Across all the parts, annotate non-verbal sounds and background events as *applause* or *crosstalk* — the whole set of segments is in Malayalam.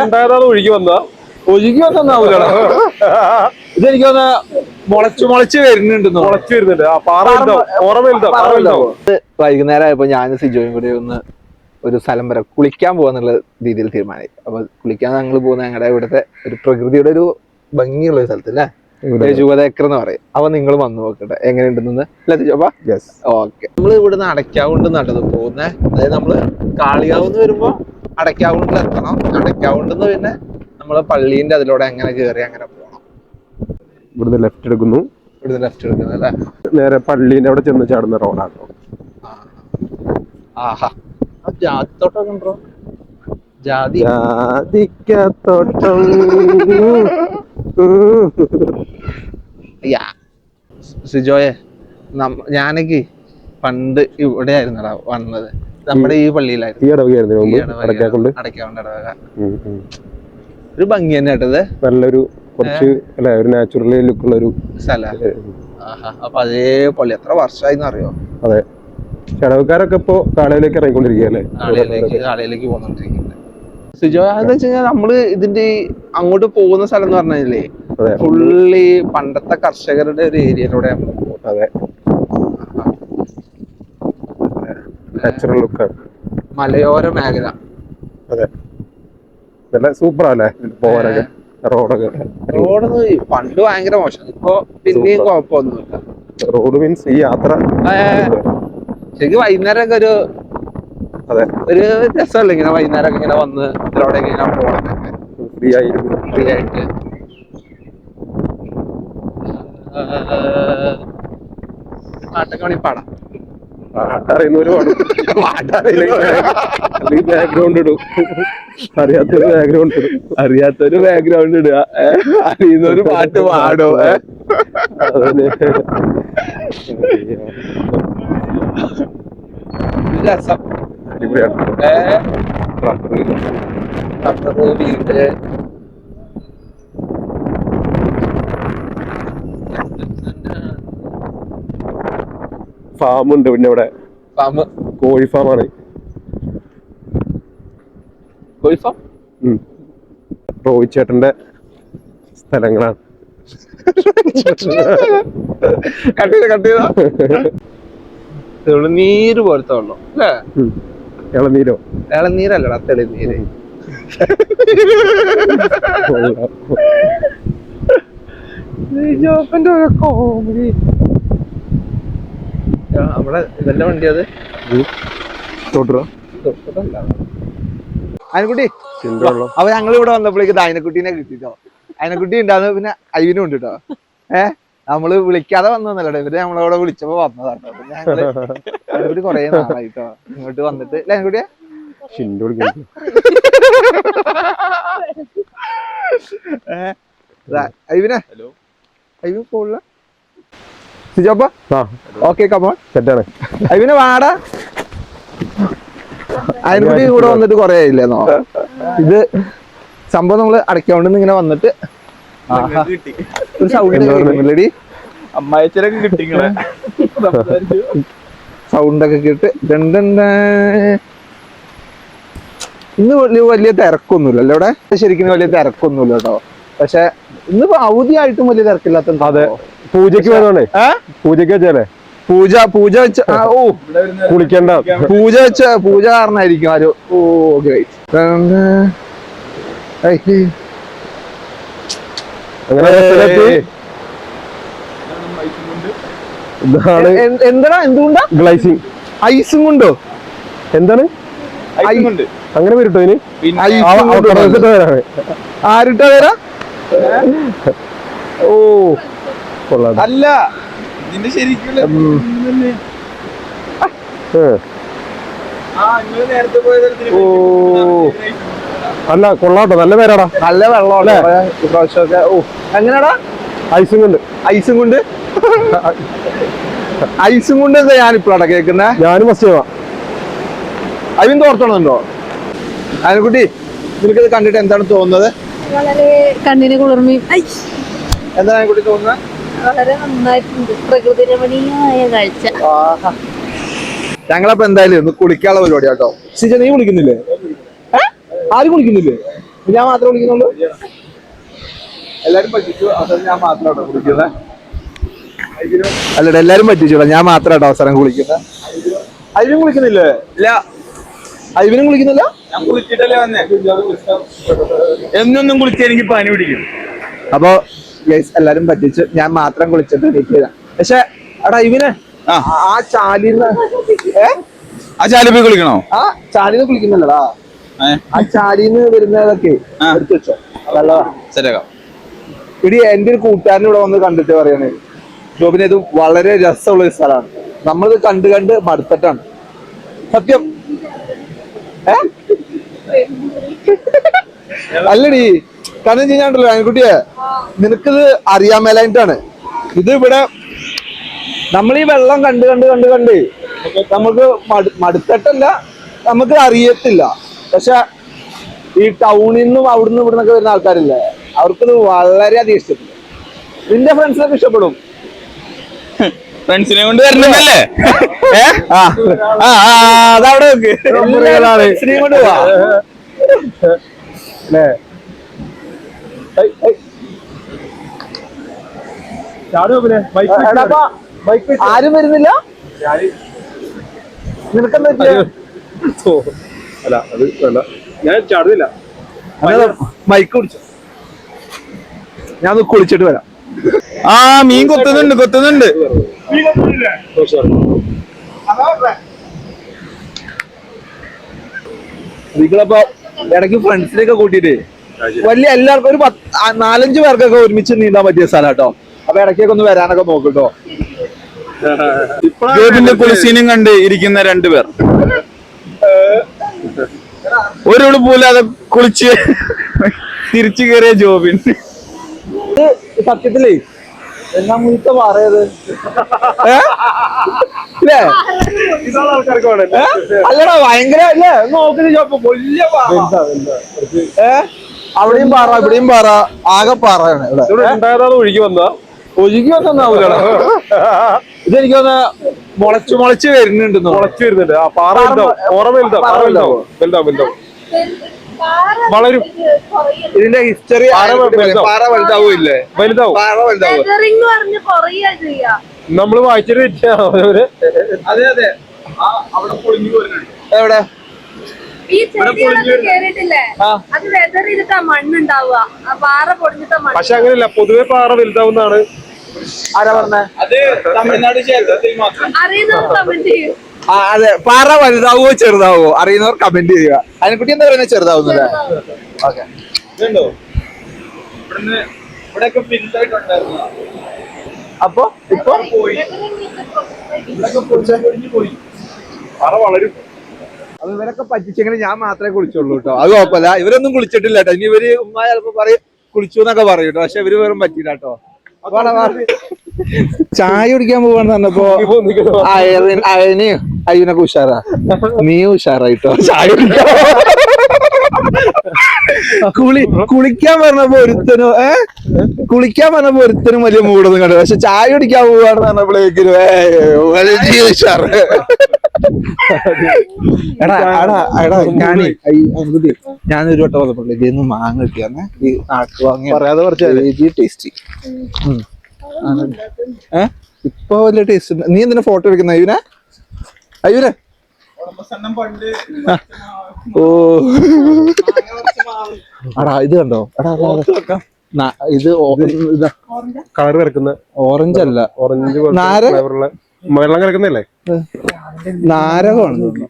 ഉണ്ടായതാണ് ഒഴുകി വന്ന ഒഴുകി വന്നാ ഇതെനിക്ക് തോന്നുന്ന മുളച്ചു മുളച്ച് വരുന്നുണ്ട് മുളച്ചു വരുന്നുണ്ട്. വൈകുന്നേരം ആയപ്പോ ഞാൻ സിജോയും കൂടി ഒന്ന് ഒരു സ്ഥലം വരെ കുളിക്കാൻ പോവാന്നുള്ള രീതിയിൽ തീരുമാനമായി. അപ്പൊ കുളിക്കാൻ ഞങ്ങൾ പോകുന്ന ഞങ്ങളുടെ ഇവിടുത്തെ ഒരു പ്രകൃതിയുടെ ഒരു ഭംഗിയുള്ള ഒരു സ്ഥലത്ത് അല്ലേ ജുവതേക്കർ എന്ന് പറയും. അപ്പൊ നിങ്ങൾ വന്നു നോക്കട്ടെ. എങ്ങനെയുണ്ടെന്ന്. ഓക്കെ നമ്മൾ ഇവിടുന്ന് അടയ്ക്കാവുണ്ട് നടന്നു പോകുന്നേ. അതായത് നമ്മൾ കാളികാവുന്ന് വരുമ്പോ അടയ്ക്കാവുണ്ടിൽ എത്തണം. അടയ്ക്കാവുണ്ടെന്ന് പിന്നെ നമ്മൾ പള്ളീന്റെ അതിലൂടെ അങ്ങനെ കയറി അങ്ങനെ പോകണം ഇവിടുന്ന് ലെഫ്റ്റ് എടുക്കുന്നു. ഇവിടുന്ന് ലെഫ്റ്റ് എടുക്കുന്നു അല്ലേ? നേരെ പള്ളീന്റെ അവിടെ ചെന്ന് ചാടുന്ന റോഡാണ്. ആഹാ. ജാതിത്തോട്ടം ജാതി. ജാതിക്കത്തോട്ടം. സിജോയെ ഞാനൊക്കെ പണ്ട് ഇവിടെ ആയിരുന്നടാ വന്നത്. നമ്മുടെ ഈ പള്ളിയിലായിരുന്നു. ഈ ഇടവകയായിരുന്നു ഇടവക- ഒരു ഭംഗി തന്നെ കേട്ടത് നല്ലൊരു കുറച്ച് അല്ലെ ഒരു നാച്ചുറൽ ലുക്ക് ഉള്ള ഒരു സ്ഥല. അപ്പൊ അതേ പള്ളി. എത്ര വർഷമായി അറിയോ? അതെ. ചടവുകാരൊക്കെ ഇപ്പൊ കാളയിലേക്ക് ഇറങ്ങിക്കൊണ്ടിരിക്കുകയല്ലേ കാളയിലേക്ക് കാളയിലേക്ക് സിജോ അതെന്ന് വെച്ച് കഴിഞ്ഞാൽ നമ്മൾ ഇതിന്റെ അങ്ങോട്ട് പോകുന്ന സ്ഥലം എന്ന് പറഞ്ഞാലേ അതെ. ഫുള്ളി പണ്ടത്തെ കർഷകരുടെ ഒരു ഏരിയയിലൂടെ നമ്മൾ പോകുന്നത്. അതെ. നാച്ചുറൽ ലുക്ക് മലയോര മേഖല. അതെ. സൂപ്പർ അല്ലേ പോകാനൊക്കെ. റോഡൊക്കെ. റോഡ് പണ്ട് ഭയങ്കര മോശം. ഇപ്പൊ പിന്നെയും. കുഴപ്പമൊന്നുമില്ല. റോഡ് മീൻസ് ഈ യാത്ര. ശരിക്കും വൈകുന്നേരം ഒക്കെ ഒരു അതെ. ഒരു രസമല്ലേ ഇങ്ങനെ വൈകുന്നേരം ഇങ്ങനെ വന്ന് ഇതിലൂടെ ഇങ്ങനെ പോകണമെന്നൊക്കെ ഫ്രീ ആയിരുന്നു ഫ്രീ ആയിട്ട് പാട്ടൊക്കെ വേണമെങ്കിൽ പാടാം. അറിയുന്നവര് അല്ലെങ്കിൽ ബാക്ക്ഗ്രൗണ്ട് ഇടും. അറിയാത്തൊരു ബാക്ക്ഗ്രൗണ്ട് ഇടും. അറിയാത്തൊരു ബാക്ക്ഗ്രൗണ്ട് ഇടുക. അറിയുന്നൊരു പാട്ട് പാടോ. രസം. അടിപൊളിയാണ് ഏ, റബ്ബറ്. റബ്ബറ്, വീട് ഫാം ഉണ്ട് പിന്നെ ഇവിടെ. ഫാം കോഴി ഫാമാണ്. കോഴി ഫാം? റോഹിത് ചേട്ടന്റെ സ്ഥലങ്ങളാണ്. കട്ട് ചെയ്ത കട്ട് ചെയ്ത? *laughs* തെളിനീര് പോലത്തെ വെള്ളം അല്ലേ. ഇളനീരോ? ഇളനീരല്ലടാ തെളിനീര്. ജോപ്പന്റെ ഒരു കോമഡി നമ്മുടെ ഇതല്ല വണ്ടി അത്? തൊട്ടുറോ അതിനെക്കുട്ടി ചിന്തവെള്ളം അപ്പൊ ഞങ്ങൾ ഇവിടെ വന്നപ്പോഴേക്ക് അയനക്കുട്ടീനെ കിട്ടിട്ടോ. അയനക്കുട്ടി ഉണ്ടാകുന്ന പിന്നെ അയ്യനും ഉണ്ട് കേട്ടോ ഏ? നമ്മൾ വിളിക്കാതെ വന്നല്ലോ ഇവർ നമ്മളവിടെ വിളിച്ചപ്പോ വന്നതാട്ടോ പിന്നെ ഞങ്ങൾ കൊറേ നാളായിട്ടോ. ഇങ്ങോട്ട് വന്നിട്ട്. അല്ലേ അതിനെക്കുട്ടിയെ ഷിൻഡു വിളിക്കുന്നു ഐവിനെ ഐവിൻ പോളില്ല സിജോപ്പ ആ. ഓക്കെ കമോൺ സെറ്റാണ്. ഐവിനെ വാടാ. അതിനുകൂടി കൂടെ വന്നിട്ട് കൊറേ ആയില്ലേന്നോ ഇത് സംഭവം നമ്മൾ അടയ്ക്കാണ്ട് ഇങ്ങനെ വന്നിട്ട് ഒരു സൗണ്ട് അമ്മായച്ചനൊക്കെ ഒക്കെ കേട്ട് ഡാ. ഇന്ന് വലിയ വലിയ തിരക്കൊന്നുമില്ല ഇവിടെ ശരിക്കും വലിയ തിരക്കൊന്നുമില്ല കേട്ടോ. പക്ഷെ ഇന്നിപ്പോ അവധിയായിട്ടും വലിയ തിരക്കില്ലാത്ത അതെ. പൂജക്ക് വരുവാണേ? പൂജക്ക് പൂജയ്ക്ക് വെച്ചാലേ? പൂജ പൂജ വെച്ച ഓ. കുളിക്കണ്ട. പൂജ വെച്ച പൂജ കാരണമായിരിക്കും ആരും. ഓ ഓക്കെ അങ്ങനെ ഇതാണ് എന്താ എന്തുകൊണ്ടാ? ഗ്ലൈസിങ് ഐസും കൊണ്ടോ? എന്താണ്? അങ്ങനെ വരട്ടോ വരാണ് ആരിട്ടാ വരാ? ഓ. കൊള്ളാം. അല്ല ഇതിന്റെ ശരിക്കുള്ള നേരത്തെ പോയത് ഓ. അല്ല കൊള്ളാട്ടോ. നല്ല പേരാടാ. നല്ല വെള്ളമല്ലേ ഇപ്രാവശ്യമൊക്കെ ഓ എങ്ങനെയാടാ ഐസും കൊണ്ട്. ഐസും കൊണ്ട്? ഐസും കൊണ്ട് എന്താ ഞാനിപ്പോഴാണ് കേൾക്കുന്നേ? ഞാനും ഫസ്റ്റ് ചെയ്യാം അതിന് തോർത്തണമെന്നുണ്ടോ അതിനെക്കുട്ടി ഇത് കണ്ടിട്ട് എന്താണ് തോന്നുന്നത്? വളരെ കണ്ണിന് കുളിർമയും. എന്താണ് അതിനെക്കുട്ടി തോന്നുന്നത് വളരെ നന്നായിട്ടുണ്ട്. പ്രകൃതി രമണീയമായ കാഴ്ച. ഞങ്ങളപ്പോ എന്തായാലും ഒന്ന് കുളിക്കാനുള്ള പരിപാടി കേട്ടോ. സിജ നീ കുളിക്കുന്നില്ലേ? ആരും കുളിക്കുന്നില്ലേ? ഞാൻ മാത്രം കുളിക്കുന്നുള്ളൂ? എല്ലാരും പറ്റിച്ചു. അവസരം ഞാൻ മാത്രമാണോ കുളിക്കുന്നത്? അല്ലടാ എല്ലാരും പറ്റിച്ചോടാ. ഞാൻ മാത്രമാട്ടോ അവസരം കുളിക്കുന്നത്. അയ്യനും കുളിക്കുന്നില്ലേ? ഇല്ല. അയ്യനും കുളിക്കുന്നില്ല? ഞാൻ കുളിച്ചിട്ടല്ലേ വന്നേ. എന്നൊന്നും കുളിച്ച എനിക്ക് പനി പിടിക്കും. അപ്പൊ ഗൈസ് എല്ലാരും പറ്റിച്ചു ഞാൻ മാത്രം കുളിച്ചിട്ട് എനിക്ക് പക്ഷെ എടാ ഇവന് ആ. ചാലിന്ന് ഏ? ആ ചാലിപ്പോയി കുളിക്കണോ? ആ ചാലിന്ന് കുളിക്കുന്നില്ലടാ. ആ ചാലിന്ന് വരുന്നതൊക്കെ ശരിയാക്കാം. ഇടി എന്റെ ഒരു കൂട്ടുകാരൻ ഇവിടെ വന്ന് കണ്ടിട്ട് പറയണേ. ജോബിന് ഇത് വളരെ രസമുള്ള ഒരു സ്ഥലമാണ്. നമ്മളിത് കണ്ട് കണ്ട് മടുത്തിട്ടാണ്. സത്യം. ഏ? അല്ലടി കാരണം വെച്ച് കഴിഞ്ഞാണ്ടല്ലോ ആൺകുട്ടിയെ നിനക്കിത് അറിയാൻ മേലായിട്ടാണ്. ഇത് ഇവിടെ നമ്മൾ ഈ വെള്ളം കണ്ട് കണ്ട് കണ്ട് കണ്ട് നമുക്ക് മടു മടുത്തിട്ടല്ല നമുക്ക് അറിയത്തില്ല. പക്ഷെ ഈ ടൗണിൽ നിന്നും അവിടുന്ന് ഇവിടെ നിന്നൊക്കെ വരുന്ന ആൾക്കാരില്ലേ വളരെ വളരെയധികം ഇഷ്ടപ്പെടും നിന്റെ ഫ്രണ്ട്സിനൊക്കെ ഇഷ്ടപ്പെടും. ഫ്രണ്ട്സിനെ കൊണ്ട് വരണമല്ലേ *laughs* ഏ? ആ ആ, ആ, അതവിടെ കൊണ്ട് പോവാ. ആരും വരുന്നില്ല? നിനക്കെന്താ? അല്ല അത് വേണ്ട. ഞാൻ ചാടുന്നില്ല. മൈക്ക് കുടിച്ചു. ഞാൻ കുളിച്ചിട്ട് വരാം. ആ മീൻ കൊത്തുന്നുണ്ട് കൊത്തുന്നുണ്ട്. നിങ്ങളപ്പോ ഇടയ്ക്ക് ഫ്രണ്ട്സിനെയൊക്കെ കൂട്ടിയിട്ട്. വലിയ എല്ലാവർക്കും ഒരു പത്ത് നാലഞ്ചു പേർക്കൊക്കെ ഒരുമിച്ച് നീന്താൻ പറ്റിയ സ്ഥലം കേട്ടോ അപ്പൊ ഇടയ്ക്കൊക്കെ ഒന്ന് വരാനൊക്കെ നോക്കട്ടോ *laughs* ഗോപിന്റെ കുളിസീനും കണ്ട് ഇരിക്കുന്ന രണ്ടുപേർ ഒരു ഉടുപ്പില്ലാതെ കുളിച്ച് തിരിച്ചു കയറിയ ജോബിൻ. സത്യത്തിലേ എന്നാ മുഴുത്ത പറയത്? അല്ലടാ ഭയങ്കര അല്ലേ നോക്കുന്ന ചോപ്പ വലിയ. ഏ? അവിടെയും പാറ ഇവിടെയും പാറ ആകെ പാറയാണ് ഇവിടെ. ഒഴുകി വന്നാ ഒഴുകി വന്നാവൂലടാ ഇതെനിക്ക് തോന്നുന്ന മുളച്ചു മുളച്ച് വരുന്നുണ്ട് മുളച്ച് വരുന്നുണ്ട്. ആ പാറ വലുതാവും. ഓറ വലുതാവും പാറ വലുതാവും. വലുതാവും. വലുതാവും വളരും. ഇതിന്റെ ഹിസ്റ്ററി പാറ വലുതാവും. പാറ വലുതാവൂല്ലേ? വലുതാവും. പാറ നമ്മൾ വായിച്ചിട്ട് വെച്ചാ അവർ അതെ അതെ. ആ അവിടെ പൊളിഞ്ഞു വരുന്നുണ്ട്. എവിടെ? പക്ഷെ അങ്ങനെയല്ല പൊതുവെ പാറ വലുതാവുന്നതാണ്. ആരാ പറഞ്ഞേ? അത് തമിഴ്നാട് ക്ഷേത്രത്തിൽ അറിയുന്നവർ കമന്റ് ചെയ്യും. ആ അതെ പാറ വലുതാവോ ചെറുതാവോ? അറിയുന്നവർ കമന്റ് ചെയ്യുക. അതിനെക്കുട്ടി എന്താ പറയുന്നത്? ചെറുതാവുന്നില്ല ഓക്കെ. അപ്പൊ ഇപ്പൊ? അപ്പൊ ഇവരൊക്കെ പറ്റിച്ചെങ്കിലും ഞാൻ മാത്രമേ കുളിച്ചുള്ളൂ കേട്ടോ. അത് കുഴപ്പമില്ല. ഇവരൊന്നും കുളിച്ചിട്ടില്ല കേട്ടോ. ഇനി ഇവർ ഉമ്മ ചിലപ്പോ പറയും കുളിച്ചു എന്നൊക്കെ പറയും കേട്ടോ. പക്ഷെ ഇവർ വെറും പറ്റിയില്ല കേട്ടോ. ചായ കുടിക്കാൻ പോവാന്ന് പറഞ്ഞപ്പോ അയറിൻ അയന് അയ്യനൊക്കെ ഉഷാറാ. നീ ഉഷാറായിട്ടോ? ചായ കുടിക്കാൻ കുളി കുളിക്കാൻ പറഞ്ഞപ്പോ ഒരുത്തനും ഏ? കുളിക്കാൻ പറഞ്ഞപ്പോ ഒരുത്തനും വലിയ മൂടൊന്നും കണ്ടു പക്ഷെ ചായ കുടിക്കാൻ പോവാന്ന് പറഞ്ഞപ്പോഴേക്കും വലിയ ഉഷാറ്. എടാ എടാ എടാ ഞാൻ അയ്യോ ഞാനൊരു വട്ടം വന്നപ്പോൾ ഇതിന്ന് മാങ്ങ കിട്ടിയാന്നെ. ഈ നാട്ടു വാങ്ങി പറയാതെ കുറച്ച് ടേസ്റ്റി ഇപ്പൊ വലിയ ടേസ്റ്റ് നീ എന്തിനാ ഫോട്ടോ എടുക്കുന്ന അയ്യൂനെ? അയ്യൂനെ? ഓ. അടാ ഇത് കണ്ടോ? എടാ. ഇത് കളർ കിടക്കുന്ന ഓറഞ്ച് അല്ല. ഓറഞ്ച് വെള്ളം കിടക്കുന്നല്ലേ നാരകമാണ്. തോന്നുന്നു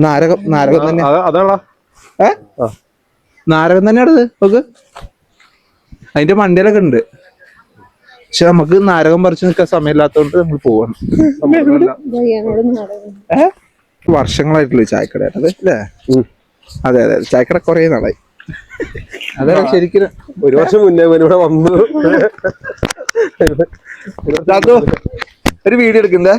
നാരകം നാരകം തന്നെ. അതാണോ? ഏ? നാരകം തന്നെയാണ് നമുക്ക് അതിന്റെ മണ്ടയിലൊക്കെ ഉണ്ട്. പക്ഷെ നമുക്ക് നാരകം പറിച്ചു നിൽക്കാൻ സമയമില്ലാത്തതുകൊണ്ട് നമ്മൾ പോവാണ്. ഏ? വർഷങ്ങളായിട്ടുള്ള ചായക്കട അത് അല്ലേ? അതെ അതെ. ചായക്കട കുറേ നാളായി. അതെ ശരിക്കും. ഒരു വർഷം മുന്നേ ഇവിടെ വന്നു. ചാത്തു, ഒരു വീഡിയോ എടുക്കണ്ടേ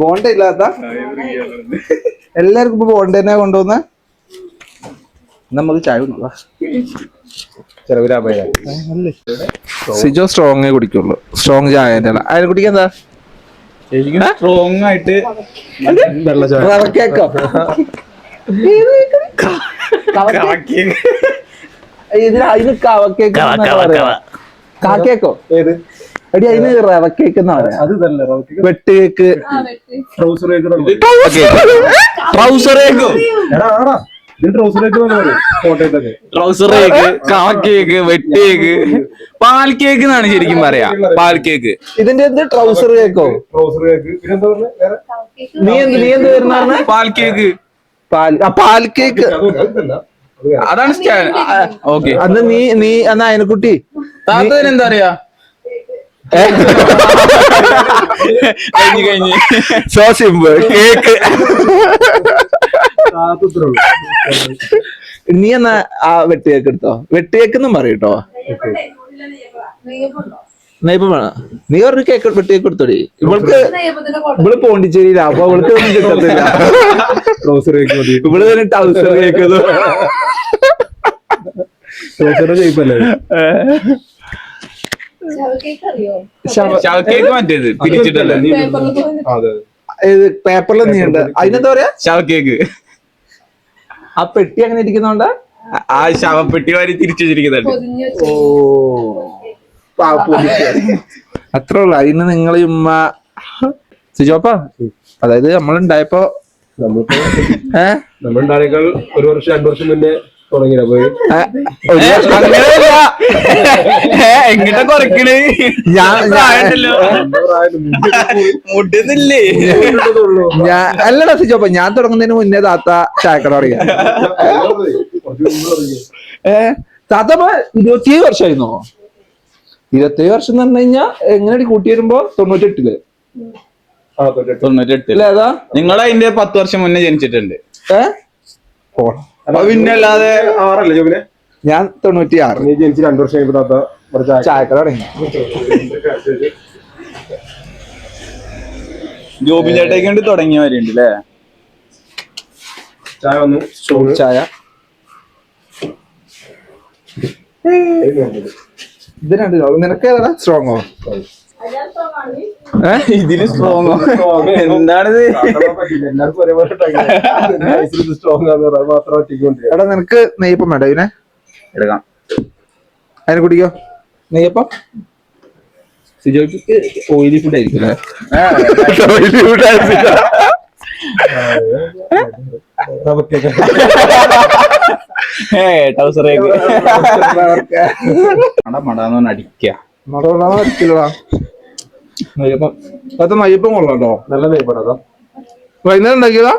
ബോണ്ട ഇല്ലാത്ത എല്ലാവർക്കും ഇപ്പൊ ബോണ്ട തന്നെ കൊണ്ടുവന്ന. നമുക്ക് ചായ സിജോ സ്ട്രോങ് കുടിക്കുള്ളൂ. സ്ട്രോങ് ചായ അതിനെ കുടിക്കാൻ എന്താ എനിക്ക് സ്ട്രോങ് ആയിട്ട് വെള്ള ചായ. ഇതിന് അതിന് കവക്കേക്ക്. കാക്കേക്കോ ഏത്? എടി അതിന് റവ കേക്ക് എന്നാ പറയാ? അത് തന്നെ റവക്ക് വെട്ട് കേക്ക്. Trouser trouser cake. എടാ ആടാ ഇത് ട്രൗസർ കേക്ക് കാ കേക്ക് വെട്ട് കേക്ക്. പാൽ കേക്ക് എന്നാണ് ശരിക്കും പറയാ. പാൽ കേക്ക്. ഇതിന്റെ എന്ത് ട്രൗസർ കേക്കോ? Trouser cake. നീ എന്ത് നീ എന്ത് വരുന്ന പാൽ കേക്ക്. പാൽ ആ പാൽ കേക്ക്. അതാണ് ഓക്കെ. അന്ന് നീ നീ അന്ന് അയനക്കുട്ടി? താത്തതിന് എന്താ പറയാ കഴിഞ്ഞു കഴിഞ്ഞ്. So simple cake. നീ എന്നാ ആ വെട്ടിയേക്ക് എടുത്തോ? വെട്ടിയേക്കെന്നും പറയൂട്ടോ നെയ്പ്പം വേണം നീ ഒരു കേക്ക് വെട്ട് കേക്ക് എടുത്തോടി ഇവൾക്ക് ഇവൾ പോണ്ടിച്ചേരിയില്ല അപ്പൊ അവൾക്ക് ഒന്നും കിട്ടത്തില്ല ട്രൗസർ കേക്ക് മതി ഇവൾ തന്നെ ടൗസർ കേക്ക് ട്രൗസറിന്റെ ഷേപ്പല്ലേ അറിയോ ശവക്കേക്ക് മറ്റേത് ഇത് പേപ്പറിൽ നീണ്ട് അതിനെന്താ പറയാ ശവക്കേക്ക് ആ പെട്ടി അങ്ങനെ ഇരിക്കുന്നോണ്ടാ ആ ശവപ്പെട്ടി വാരി തിരിച്ചു വെച്ചിരിക്കുന്നുണ്ട് ഓ അത്ര ഉള്ളു. അതിന് നിങ്ങൾ ഉമ്മ സിജോപ്പ അതായത് നമ്മളുണ്ടായപ്പോ നമ്മളുണ്ടായേക്കാൾ ഒരു വർഷം രണ്ടു വർഷം മുന്നേ ഞാൻ ഞാൻ- മുട്ടുന്നില്ലേ ഞാൻ അല്ലടാ സിജോപ്പ ഞാൻ തുടങ്ങുന്നതിന് മുന്നേ താത്ത ചായക്കട തുടങ്ങിയ ഏ? താത്ത ഇരുപത്തിയേഴ് വർഷമായിരുന്നോ ഇരുപത്തിയേഴ് വർഷം എന്ന് പറഞ്ഞു കഴിഞ്ഞാൽ എങ്ങനെ കൂട്ടി വരുമ്പോ? തൊണ്ണൂറ്റെട്ടിൽ. തൊണ്ണൂറ്റെട്ട്. അല്ലേ അതാ? നിങ്ങൾ അതിന്റെ പത്ത് വർഷം മുന്നേ ജനിച്ചിട്ടുണ്ട്. ഏഹ് പിന്നെ അല്ലാതെ ആറല്ലേ ജോബിനെ ഞാൻ തൊണ്ണൂറ്റി ആറ് നീ ജനിച്ച് രണ്ടു വർഷം ചായ ചായക്കട തുടങ്ങി. ജോബിൻ ചേട്ടയ്ക്ക് വേണ്ടി തുടങ്ങിയവരുണ്ട് അല്ലേ ചായ വന്നു. സ്ട്രോങ് ചായ ഇതിനുണ്ട് നിനക്ക് ഏതാടാ? സ്ട്രോങ്ങോ ഇതിന് സ്ട്രോങ് എന്താണിത്? എടാ നിനക്ക് നെയ്യപ്പം വേണ്ട ഇതിനെ. എടുക്കാം. അതിനെ കുടിക്കോ. നെയ്യപ്പം? സിജോക്ക് ഓയിലി ഫുഡ് ആയിരിക്കും അല്ലേ? ഓയിലി ഫുഡ് നമുക്കൊക്കെ നെയ്യപ്പം നെയ്യപ്പം കൊള്ളാട്ടോ നല്ല നെയ്പടാ വൈകുന്നേരം ഉണ്ടാക്കിയതാ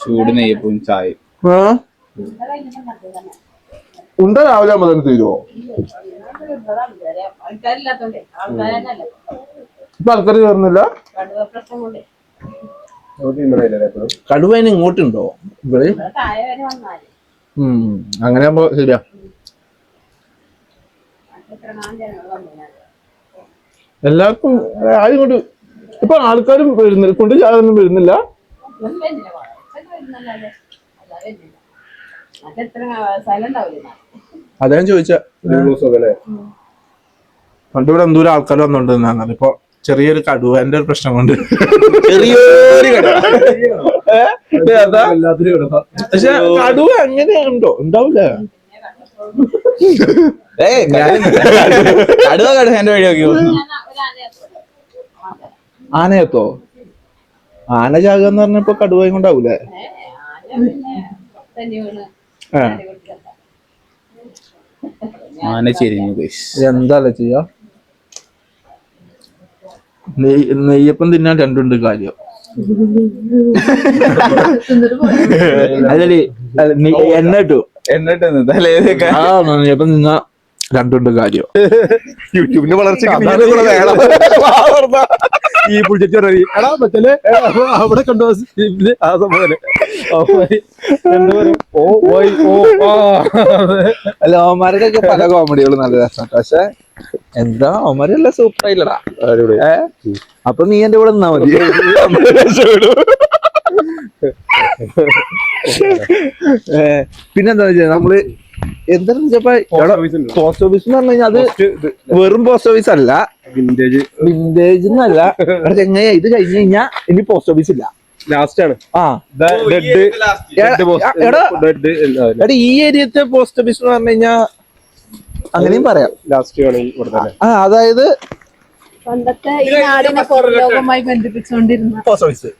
ചൂട് നെയ്യപ്പും ചായ ആ ഉണ്ട രാവിലെ ആകുമ്പോ തന്നെ തീരുവോ? ഇപ്പൊ ആൾക്കാർ കയറുന്നില്ല കടുവേന ഇങ്ങോട്ടുണ്ടോ? ഇവിടെ ഇവിടെ താഴെ വരെ വന്നാൽ. ഉം അങ്ങനെ ആകുമ്പോ ശരിയാ. എല്ലാവർക്കും ആരും ഇങ്ങോട്ട് ഇപ്പൊ ആൾക്കാരും വരുന്നില്ല കൊണ്ട് ചായൊന്നും വരുന്നില്ല. ഒന്നും വരുന്നില്ല കുറച്ചൊക്കെ വരുന്നല്ലാതെ അല്ലാതെ വരുന്നില്ല. മറ്റെത്ര സ്ഥലം ഉണ്ടാവില്ല അതാ ഞാൻ ചോദിച്ച. അല്ലേ? പണ്ട് ഇവിടെ എന്തോരം ആൾക്കാർ വന്നോണ്ടിരുന്നാണ് ഇപ്പൊ ചെറിയൊരു കടുവന്റെ ഒരു പ്രശ്നം കൊണ്ട്. ചെറിയൊരു പക്ഷെ കടുവ അങ്ങനെ ഉണ്ടോ? ഉണ്ടാവില്ല ഏ കടുവ കടുവ എന്റെ വഴി നോക്കി ആനയത്തോ? ആന ചാകുക എന്ന് പറഞ്ഞപ്പോ കടുവയും കൊണ്ടാവൂലേ. ആന ചെരിഞ്ഞു എന്താ ചെയ്യാ? നെയ് നെയ്യപ്പം തിന്നാൻ രണ്ടുണ്ട് കാര്യം. അതല്ലേ എണ്ണ ഇട്ടു. എണ്ണ ഇട്ടു ആ നെയ്യപ്പം തിന്നാ രണ്ടുണ്ട് കാര്യം. *laughs* യൂട്യൂബിന്റെ വളർച്ച ഈ പുളിച്ചി എടാ മറ്റേ അവിടെ കണ്ടോ ആ സംഭവം. ഓ ഓ അല്ല പല കോമഡികളും നല്ല രസമാണ് പക്ഷെ എന്താ ഓമാരെല്ലാം സൂപ്പർ ആയില്ലടാ. അപ്പൊ നീ എന്റെ കൂടെ നിന്നാ മതി. പിന്നെന്താ വെച്ചാൽ നമ്മൾ എന്താന്ന് വെച്ചപ്പോ. പോസ്റ്റ് ഓഫീസ് എന്ന് പറഞ്ഞു കഴിഞ്ഞാൽ അത് വെറും പോസ്റ്റ് ഓഫീസ് അല്ല. വിന്റേജ് വിന്റേജ് എന്നല്ല എങ്ങനെയാ ഇത് കഴിഞ്ഞു കഴിഞ്ഞാ ഇനി പോസ്റ്റ് ഓഫീസ് ഇല്ല. ലാസ്റ്റ് ആണ്. ആ. ഡെഡ് എടാ, എടാ, ഡെഡ് എടാ ഈ ഏരിയത്തെ പോസ്റ്റ് ഓഫീസ് എന്ന് പറഞ്ഞു കഴിഞ്ഞാ അങ്ങനെയും പറയാം. ലാസ്റ്റ് ആണ് ഈ ആ അതായത് പണ്ടത്തെ ഈ നാടിനെ പുറലോകമായി ബന്ധിപ്പിച്ചുകൊണ്ടിരുന്ന പോസ്റ്റ് ഓഫീസ്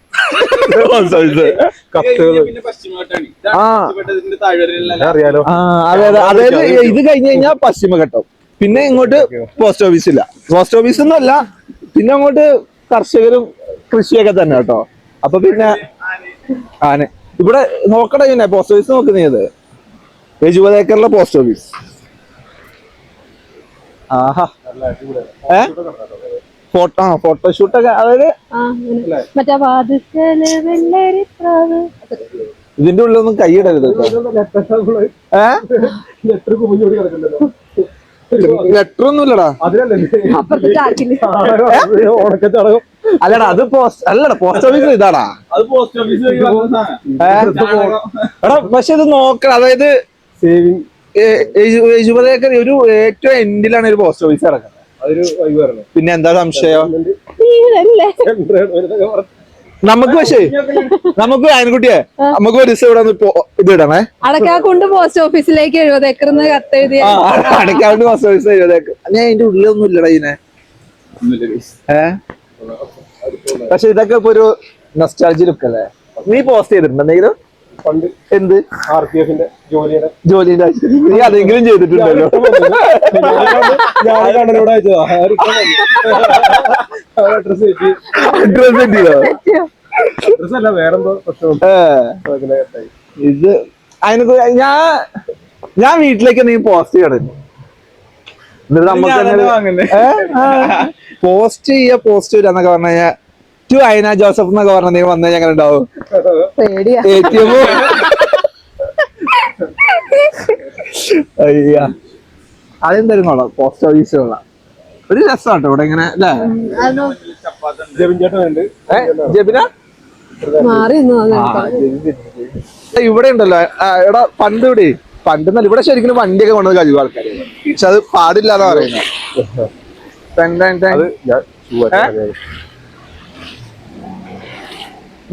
കത്തുകൾ പിന്നെ പശ്ചിമഘട്ടമാണ് ആ. അറിയാലോ. ആ അതെ അതെ അതായത് ഇത് കഴിഞ്ഞ് കഴിഞ്ഞാൽ പശ്ചിമഘട്ടം. പിന്നെ ഇങ്ങോട്ട് പോസ്റ്റ് ഓഫീസ് ഇല്ല. പോസ്റ്റ് ഓഫീസ് ഒന്നല്ല പിന്നെ അങ്ങോട്ട് കർഷകരും കൃഷിയൊക്കെ തന്നെ കേട്ടോ. അപ്പൊ പിന്നെ ആന. ഇവിടെ നോക്കണ പിന്നെ പോസ്റ്റ് ഓഫീസ് നോക്കുന്നത് എഴുപത് ഏക്കറിലെ പോസ്റ്റ് ഓഫീസ്. ആഹാ. ഏ? ഫോട്ടോ ആ ഫോട്ടോഷൂട്ടൊക്കെ അതായത് ഇതിന്റെ ഉള്ളിലൊന്നും കൈയിടരുത് ലെറ്റർ ഒന്നും ഇല്ലടാ അല്ലടാ അത് പോസ്റ്റ് അല്ലടാ പോസ്റ്റ് ഓഫീസ് ഇതാടാ. അത് പോസ്റ്റ് ഓഫീസ് വഴി വന്ന എടാ പക്ഷെ ഇത് നോക്കണം അതായത് സേവിങ് എഴുപത് ഏക്കർ ഒരു ഏറ്റവും എൻഡിലാണ് ഒരു പോസ്റ്റ് ഓഫീസ് ഇറങ്ങുന്നത് പിന്നെ എന്താ സംശയം? നമുക്ക് പക്ഷേ നമുക്ക് അതിനെക്കുട്ടിയെ നമുക്ക് ഒരു ദിവസം ഇവിടെ ഇത് ഇടണേ. അടക്കാക്കുണ്ട് പോസ്റ്റ് ഓഫീസിലേക്ക് എഴുപത് ഏക്കർ അടക്കാ കൊണ്ട് പോസ്റ്റ് ഓഫീസ് എഴുപത് ഏക്കർ. ഞാൻ അതിന്റെ ഉള്ളിലൊന്നും ഇല്ലടാ ഇതിനെ. ഏ? പക്ഷെ ഇതൊക്കെ ഇപ്പൊ ഒരു നെസ്റ്റാൾജി ലുക്ക് അല്ലേ? നീ പോസ്റ്റ് ചെയ്തിട്ടുണ്ട് എന്തെങ്കിലും? പണ്ട് എന്ത്? ആർ പി എഫിന്റെ ജോലിയുടെ. ജോലിയുടെ നീ അതെങ്കിലും ചെയ്തിട്ടുണ്ടല്ലോ. ഞാൻ കണ്ണനോട് അയച്ചതാ. അഡ്രസ് കിട്ടി ഡ്രസ് കിട്ടിയോ അഡ്രസ് അല്ല വേറെന്തോ പ്രശ്നം ഇത് അതിനെ ഞാൻ ഞാൻ വീട്ടിലേക്ക് നീ പോസ്റ്റ് ചെയ്യണം. പോസ്റ്റ് ചെയ്യ പോസ്റ്റ് ചെയ്യാന്നൊക്കെ പറഞ്ഞു കഴിഞ്ഞാൽ ടു അയന ജോസഫ് എന്നൊക്കെ പറഞ്ഞ നീ വന്നു ഞങ്ങൾ ഉണ്ടാവും. പേടിയാ. എ ടി എം അയ്യ ഓഫീസ് പോസ്റ്റ് ഓഫീസുള്ള ഒരു രസമാണ് ഇവിടെ ഇങ്ങനെ അല്ലേ? ജെബിൻ ചേട്ടൻ ഉണ്ട് ഏ, ജെബിന? ആ, ഇവിടെ ഉണ്ടല്ലോ. എടാ പണ്ട് ഇവിടെ പണ്ട് എന്നല്ല ഇവിടെ ശരിക്കും വണ്ടിയൊക്കെ കൊണ്ടു കഴിവ് ആൾക്കാര്. പക്ഷെ അത് പാടില്ലാന്ന് പറയുന്നത്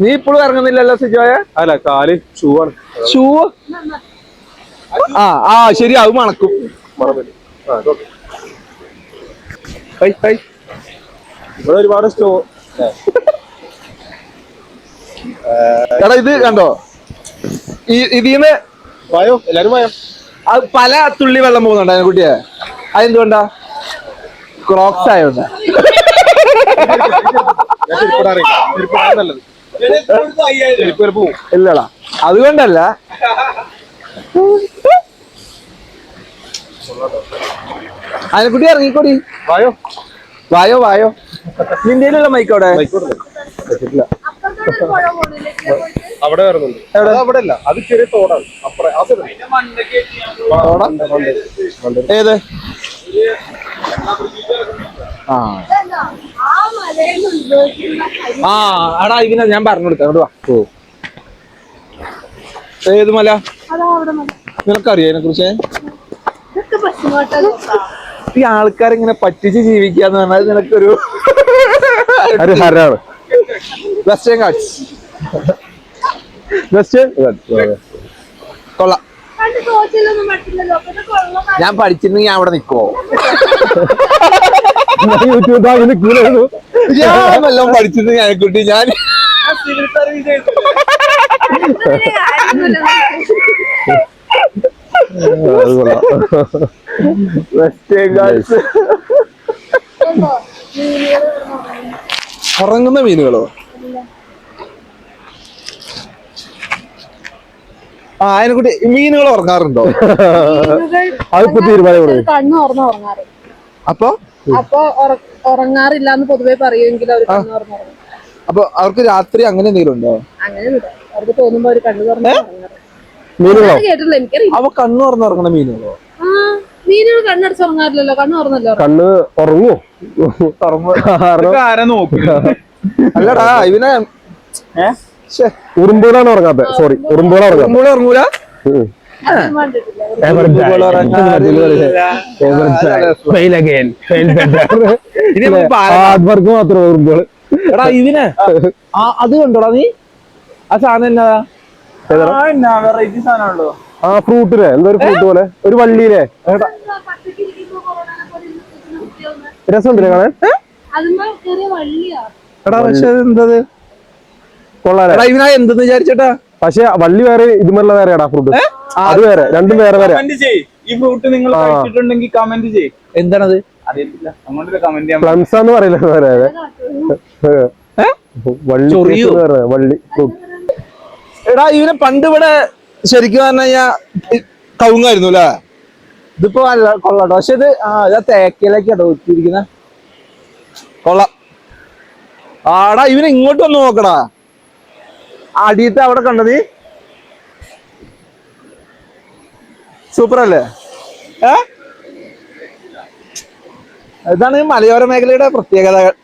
നീ ഇപ്പോഴും ഇറങ്ങുന്നില്ലല്ലോ സിജോയെ? അല്ല കാൽ ഷൂ ആണ് ഷൂ? ആ ആ ശരി അത് മണക്കും. ഇവിടെ ഒരുപാട് സ്റ്റോ എടാ ഇത് കണ്ടോ? ഈ ഇതിന്ന് വായോ? എല്ലാരും വായോ? അത് പല തുള്ളി വെള്ളം പോകുന്നുണ്ട് അതിനെ കുട്ടിയെ. അതെന്തുകൊണ്ടാ? ക്രോക്സ് ആയോണ്ടാ ഇല്ലടാ. അതുകൊണ്ടല്ല. അതിനെക്കുട്ടി ഇറങ്ങിക്കോടി. വായോ. വായോ വായോ. നിന്റെയിലുള്ള ആയിക്കോട്ടെ വെച്ചിട്ടില്ല അവിടെ. വരുന്നുണ്ട് അവിടെ അല്ല അത് ചെറിയ തോടാണ്. ഏത്? ആ. ആ എടാ ഇതിനെ ഞാൻ പറഞ്ഞു കൊടുക്കാം അങ്ങോട്ട് വാ. ഓ. ഏത് മല. നിനക്കറിയോ അതിനെ കുറിച്ച് ഈ ആൾക്കാരിങ്ങനെ പറ്റിച്ച് ജീവിക്കാന്ന് പറഞ്ഞാൽ നിനക്കൊരു ഒരു ഹരാണ്. വെസ്റ്റേൺ കാർഡ്സ് വെസ്റ്റേൺ കൊള്ളാം. ഞാൻ പഠിച്ചിരുന്നെങ്കിൽ ഞാൻ അവിടെ നിൽക്കുവോ *laughs* യൂട്യൂബ് ഞാൻ പഠിച്ചിരുന്നെങ്കിൽ ഞാൻ കുട്ടി ഞാൻ കറങ്ങുന്ന മീനുകളോ? ആ അതിനെക്കുട്ടി മീനുകൾ ഉറങ്ങാറുണ്ടോ? അതിപ്പോ തീരുമാനം കണ്ണു ഉറങ്ങാറ്. അപ്പൊ? അപ്പൊ ഉറ- ഉറങ്ങാറില്ല എന്ന് പൊതുവെ പറയുമെങ്കിൽ അവർ അപ്പൊ അവർക്ക് രാത്രി അങ്ങനെ എന്തെങ്കിലും ഉണ്ടോ? അങ്ങനെ അവർക്ക് തോന്നുമ്പോ അവർ കണ്ണു തുറന്ന് മീനുകളോ? കേട്ടില്ല എനിക്കറിയില്ല. അവ കണ്ണു തുറന്ന് ഉറങ്ങുന്ന മീനുകളോ? ആ മീനുകൾ കണ്ണടച്ച് ഉറങ്ങാറില്ലല്ലോ. കണ്ണു തുറന്നല്ലോ ഉറങ്ങും. കണ്ണ് നോക്കും അല്ലടാ ഇവനെ ശ്ശെ, ഉറുമ്പുകളാണ് ഉറങ്ങാത്ത സോറി ഉറുമ്പുകളാണ് ഉറങ്ങാത്ത ഉറങ്ങൂലാ? ഉറങ്ങൂല ഹാർഡ് ഓർമ്മകൾ എടാ ഇതിനെ ആ അത് കണ്ടോടാ നീ? ആ സാധനം എന്നതാ ആ ഫ്രൂട്ടിലെ. എന്തോ ഒരു ഫ്രൂട്ട് പോലെ. ഒരു വള്ളിയിലെ. രസമുണ്ടല്ലേ കാണാൻ? അതുമ്മ ചെറിയ വള്ളിയാ. എടാ പക്ഷെ എന്തത് കൊള്ളാലേ? എടാ ഇവനാ എന്തെന്ന് വിചാരിച്ചേട്ടാ? പക്ഷെ വള്ളി വേറെ ഇതുമല്ല വേറെയാടാ ഫ്രൂട്ട് അത് വേറെ രണ്ടും വേറെ വേറെ. ഈ ഫ്രൂട്ട് നിങ്ങൾ കഴിച്ചിട്ടുണ്ടെങ്കിൽ കമന്റ് ചെയ് എന്താണത്? അറിയത്തില്ല. അങ്ങോട്ടൊരു കമന്റ് ചെയ്യാൻ പ്ലംസ് എന്ന് പറയില്ല വേറെ വള്ളി വള്ളി ഫ്രൂട്ട് എടാ ഇവനെ പണ്ട് ഇവിടെ ശരിക്കും പറഞ്ഞു കഴിഞ്ഞാ കവുങ്ങായിരുന്നു അല്ലേ? ഇതിപ്പോ അല്ല കൊള്ളാട്ടോ. പക്ഷെ ഇത് ആ ഇതാ തേക്കയിലേക്കാട്ടോ ഒത്തിരിക്കുന്ന. കൊള്ളാം. ആടാ ഇവനെ ഇങ്ങോട്ട് വന്ന് നോക്കടാ. അടിയത്തെ അവിടെ കണ്ടത്? സൂപ്പർ അല്ലേ ഏ? ഇതാണ് മലയോര മേഖലയുടെ പ്രത്യേകതകൾ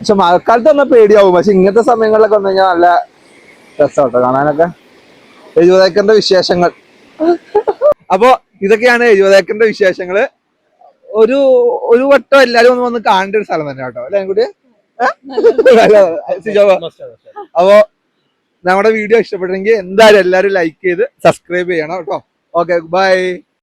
പക്ഷെ മഴക്കാലത്ത് വന്നാൽ പേടിയാവും. പക്ഷെ ഇങ്ങനത്തെ സമയങ്ങളിലൊക്കെ വന്നു കഴിഞ്ഞാൽ നല്ല രസമാട്ടോ കാണാനൊക്കെ. എഴുപതേക്കറിന്റെ വിശേഷങ്ങൾ. അപ്പോ ഇതൊക്കെയാണ് എഴുപതേക്കറിന്റെ വിശേഷങ്ങൾ വിശേഷങ്ങൾ. ഒരു ഒരു വട്ടം എല്ലാരും ഒന്ന് വന്ന് കാണേണ്ട ഒരു സ്ഥലം തന്നെ കേട്ടോ അല്ലെ കൂടി അപ്പോ നമ്മുടെ വീഡിയോ ഇഷ്ടപ്പെട്ടെങ്കിൽ എന്തായാലും എല്ലാവരും ലൈക്ക് ചെയ്ത് സബ്സ്ക്രൈബ് ചെയ്യണം കേട്ടോ. Okay bye